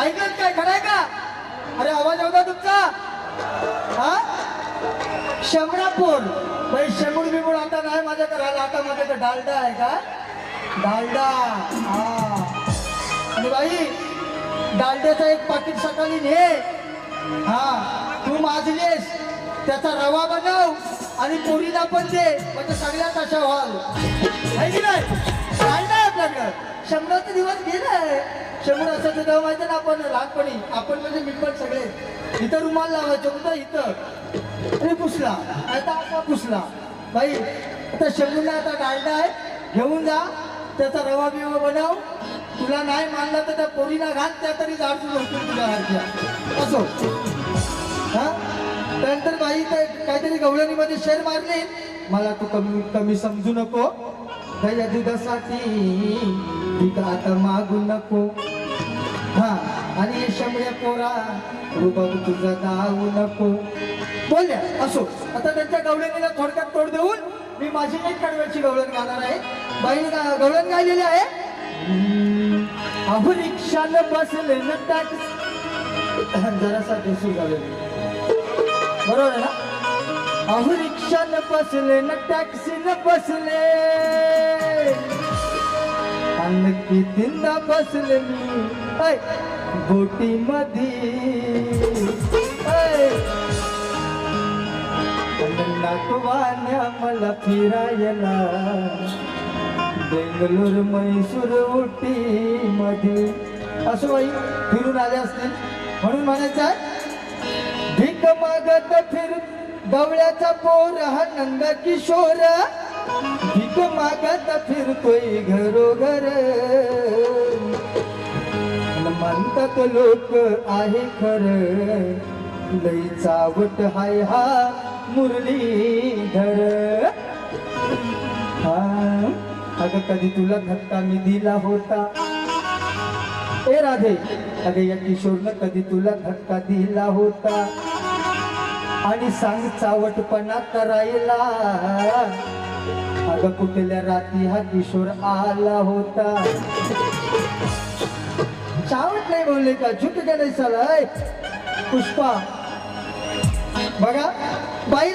ऐकलं काय? खरंय का? अरे आवाज होता तुमचा. हा? शमरापूर भाई शमूर बिमूर आता नाही माझ्या आला आता माझ्याकडे डालडा आहे का? डालडा. हा. आणि बाई डालड्याचं एक पाकिट सकाळी ने. हा. तू माजलेस. त्याचा रवा बनव. आणि पोरीला पण दे. म्हणजे सगळ्यात अशा व्हाल. आहे की नाही? डालडा शंभराचा दिवस गेलाय. शंभर असं तेव्हा माहिती ना आपण? लहानपणी. आपण म्हणजे मी पण सगळे. इथं रुमाल लावायचो कुठं? इथं. पुसला. आता असा पुसला. बाई आता शंभरला आता डालडा आहे. घेऊन जा. त्याचा रवा बिवा बनव. तुला नाही मानला तर त्या पोरीला घाल. त्या तरी झाडून होतील तुझ्या घरच्या असो. हा? त्यानंतर बाई काहीतरी गवळणीमध्ये शेर मारले. मला तू कमी कमी समजू नको. दया दुधासाठी. आता मागू नको. हा आणि हे पोरा रुबाब तुझा दावू नको. बोलल्या असो. आता त्यांच्या गवळणीला थोडक्यात तोड देऊन मी माझी एक कडव्याची गवळण गाणार आहे. बाई गवळण गायलेली आहे. हम्म, अहो रिक्षानं बसले न टॅक्स. जरासा दिसू झालेलं बरोबर आहे ना? अहो रिक्षा न बसले न टॅक्सीनं बसले. आणि कितींदा बसले मी. ऐ, बोटी मधी नागवान्या मला फिरायला. बेंगलोर मैसूर उटी मधी असं बाई फिरून आले असतील? म्हणून म्हणायचं आहे भीक मागत फिर गवळ्याचा पोर हा नंद किशोर. भीक मागत फिरतोय घरोघर. म्हणतात लोक आहे खर. लई चावट हाय हा मुरलीधर हा अगं कधी तुला धक्का मी दिला होता? ए राधे अगं या किशोरनं कधी तुला धक्का दिला होता? आणि सांग चावटपणा करायला. अगं कुठल्या रात्री हा किशोर आला होता? चावट नाही बोलले का? झुक का नाही साला? पुष्पा. बघा बाई